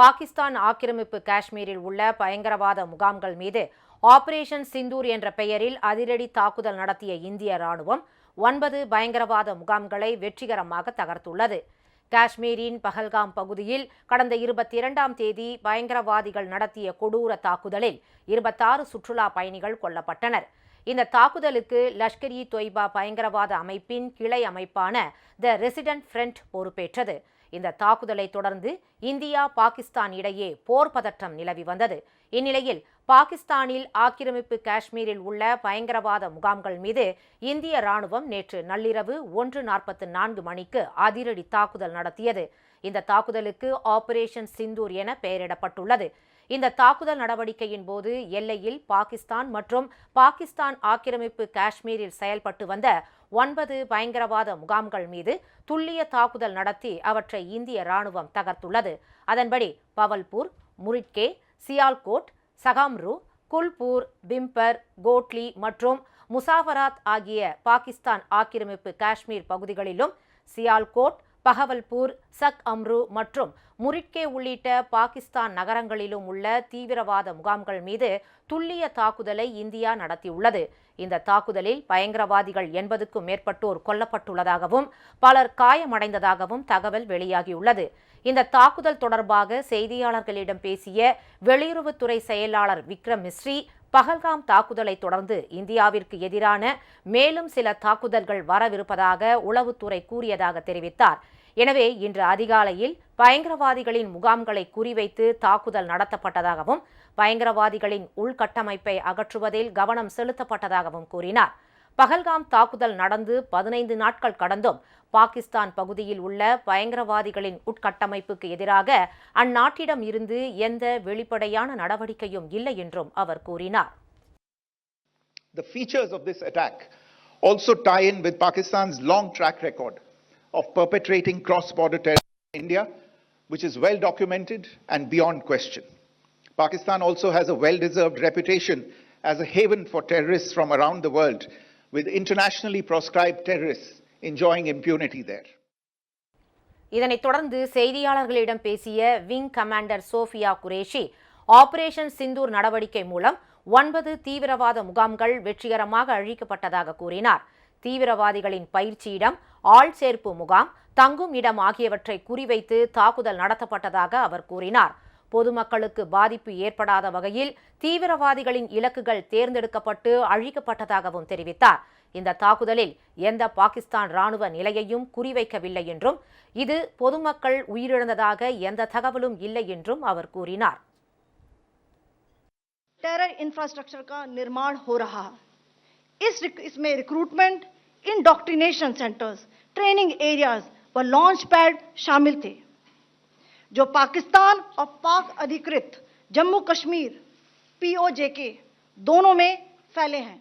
பாகிஸ்தான் ஆக்கிரமிப்பு காஷ்மீரில் உள்ள பயங்கரவாத முகாம்கள் மீது ஆபரேஷன் சிந்தூர் என்ற பெயரில் அதிரடி தாக்குதல் நடத்திய இந்திய ராணுவம் ஒன்பது பயங்கரவாத முகாம்களை வெற்றிகரமாக தகர்த்துள்ளது. காஷ்மீரின் பஹல்காம் பகுதியில் கடந்த இருபத்தி இரண்டாம் தேதி பயங்கரவாதிகள் நடத்திய கொடூர தாக்குதலில் இருபத்தாறு சுற்றுலா பயணிகள் கொல்லப்பட்டனர். இந்த தாக்குதலுக்கு லஷ்கர் இ தொய்பா பயங்கரவாத அமைப்பின் கிளை அமைப்பான த ரெசிடென்ட் ஃப்ரண்ட் பொறுப்பேற்றது. இந்த தாக்குதலை தொடர்ந்து இந்தியா பாகிஸ்தான் இடையே போர் பதற்றம் நிலவி வந்தது. இந்நிலையில் பாகிஸ்தானில் ஆக்கிரமிப்பு காஷ்மீரில் உள்ள பயங்கரவாத முகாம்கள் மீது இந்திய ராணுவம் நேற்று நள்ளிரவு ஒன்று நாற்பத்து நான்கு மணிக்கு அதிரடி தாக்குதல் நடத்தியது. இந்த தாக்குதலுக்கு ஆபரேஷன் சிந்தூர் என பெயரிடப்பட்டுள்ளது. இந்த தாக்குதல் நடவடிக்கையின் போது எல்லையில் பாகிஸ்தான் மற்றும் பாகிஸ்தான் ஆக்கிரமிப்பு காஷ்மீரில் செயல்பட்டு வந்த ஒன்பது பயங்கரவாத முகாம்கள் மீது துல்லிய தாக்குதல் நடத்தி அவற்றை இந்திய ராணுவம் தகர்த்துள்ளது. அதன்படி பவல்பூர் முரிட்கே சியால்கோட் சகாம்ரு குல்பூர் பிம்பர் கோட்லி மற்றும் முசாஃபராத் ஆகிய பாகிஸ்தான் ஆக்கிரமிப்பு காஷ்மீர் பகுதிகளிலும் சியால்கோட் பகவல்பூர் சக் அம்ரு மற்றும் முரிட்கே உள்ளிட்ட பாகிஸ்தான் நகரங்களிலும் உள்ள தீவிரவாத முகாம்கள் மீது துல்லிய தாக்குதலை இந்தியா நடத்தியுள்ளது. இந்த தாக்குதலில் பயங்கரவாதிகள் எண்பதுக்கும் மேற்பட்டோர் கொல்லப்பட்டுள்ளதாகவும் பலர் காயமடைந்ததாகவும் தகவல் வெளியாகியுள்ளது. இந்த தாக்குதல் தொடர்பாக செய்தியாளர்களிடம் பேசிய வெளியுறவுத்துறை செயலாளர் விக்ரம் மிஸ்ரி பகல்காம் தாக்குதலை தொடர்ந்து இந்தியாவிற்கு எதிரான மேலும் சில தாக்குதல்கள் வரவிருப்பதாக உளவுத்துறை கூறியதாக தெரிவித்தார். எனவே இன்று அதிகாலையில் பயங்கரவாதிகளின் முகாம்களை குறிவைத்து தாக்குதல் நடத்தப்பட்டதாகவும் பயங்கரவாதிகளின் உள்கட்டமைப்பை அகற்றுவதில் கவனம் செலுத்தப்பட்டதாகவும் கூறினார். பகல்காம் தாக்குதல் நடந்து பதினைந்து நாட்கள் கடந்தும் பாகிஸ்தான் பகுதியில் உள்ள பயங்கரவாதிகளின் உட்கட்டமைப்புக்கு எதிராக அந்நாட்டிடம் இருந்து எந்த வெளிப்படையான நடவடிக்கையும் இல்லை என்றும் அவர் கூறினார் The features of this attack also tie in with Pakistan's long track record of perpetrating cross border terrorism in India, which is well documented and beyond question. Pakistan also has a well deserved reputation as a haven for terrorists from around the world, with internationally proscribed terrorists enjoying impunity there. இதனைத் தொடர்ந்து செய்தியாளர்களிடம் பேசிய wing commander Sofiya Qureshi operation Sindoor நடவடிக்கை மூலம் ஒன்பது தீவிரவாத முகாம்கள் வெற்றிகரமாக அழிக்கப்பட்டதாக கூறினார் தீவிரவாதிகளின் பயிற்சியிடம் ஆள் சேர்ப்பு முகாம் தங்கும் இடம் ஆகியவற்றை குறிவைத்து தாக்குதல் நடத்தப்பட்டதாக அவர் கூறினார் பொதுமக்களுக்கு பாதிப்பு ஏற்படாத வகையில் தீவிரவாதிகளின் இலக்குகள் தேர்ந்தெடுக்கப்பட்டு அழிக்கப்பட்டதாகவும் தெரிவித்தார் இந்த தாக்குதலில் எந்த பாகிஸ்தான் ராணுவ நிலையையும் குறிவைக்கவில்லை என்றும் இது பொதுமக்கள் உயிரிழந்ததாக எந்த தகவலும் இல்லை என்றும் அவர் கூறினார் टेरर इंफ्रास्ट्रक्चर का निर्माण हो रहा है इस रिक- इसमें recruitment indoctrination centres training areas व लॉन्च पैड शामिल थे जो पाकिस्तान और पाक अधिकृत जम्मू कश्मीर पीओजेके दोनों में फैले हैं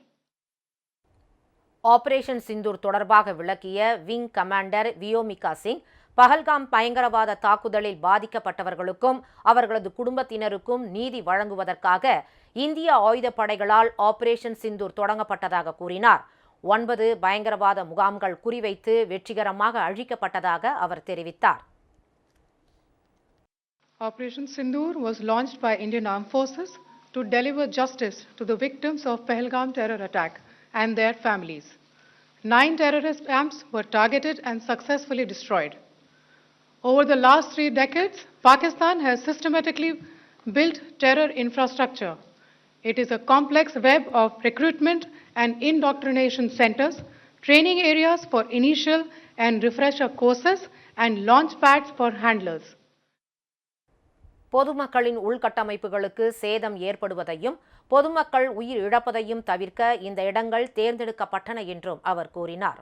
ஆபரேஷன் சிந்தூர் தொடர்பாக விளக்கிய விங் கமாண்டர் வியோமிகா சிங் பஹல்காம் பயங்கரவாத தாக்குதலில் பாதிக்கப்பட்டவர்களுக்கும் அவர்களது குடும்பத்தினருக்கும் நீதி வழங்குவதற்காக இந்திய ஆயுதப்படைகளால் ஆபரேஷன் சிந்தூர் தொடங்கப்பட்டதாக கூறினார் ஒன்பது பயங்கரவாத முகாம்கள் குறிவைத்து வெற்றிகரமாக அழிக்கப்பட்டதாக அவர் தெரிவித்தார் Operation Sindoor was launched by Indian Armed Forces to deliver justice to the victims of Pahalgam terror attack and their families. Nine terrorist camps were targeted and successfully destroyed. Over the last three decades, Pakistan has systematically built terror infrastructure. It is a complex web of recruitment and indoctrination centers, training areas for initial and refresher courses, and launch pads for handlers. பொதுமக்களின் உள்கட்டமைப்புகளுக்கு சேதம் ஏற்படுவதையும் பொதுமக்கள் உயிர் இழப்பதையும் தவிர்க்க இந்த இடங்கள் தேர்ந்தெடுக்கப்பட்டன என்றும் அவர் கூறினார்.